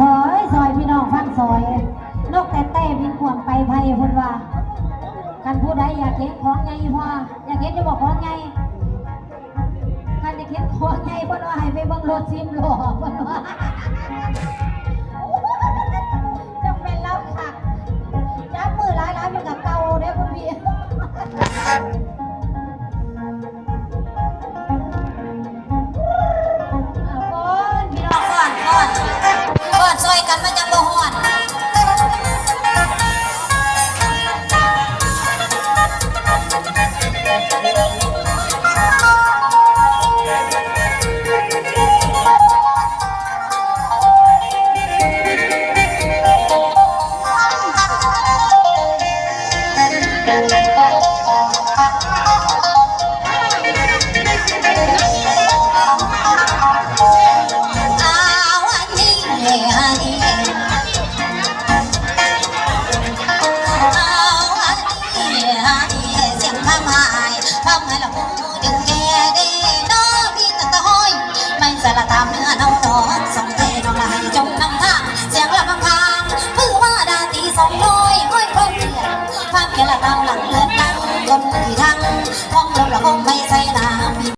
ซอยซอยพี่น้องฟังซอย นกแต่แต่บินขวมไปไพ่พุ่นว่าการผู้ใดอยากเห็นของไงพ่ออยากเห็นจะบอกของไงการจะเห็นของไงพ่อว่าให้ไปบังรถซิมหล่อกพ่อว่าายพามายละหูดึงแกเด้น้อพี่ตะตะห้อย ไม่สารตามเนื้อน้องดอกสองเทน้องลายจงนำทางเสียงลำพังพางเพื่อว่าดาตีสองน้อยห้อยคนเดียวภาพแกละตามหลังเลือนนั่งคนที่ทั้งห้องเราเราคงไม่ใช่นา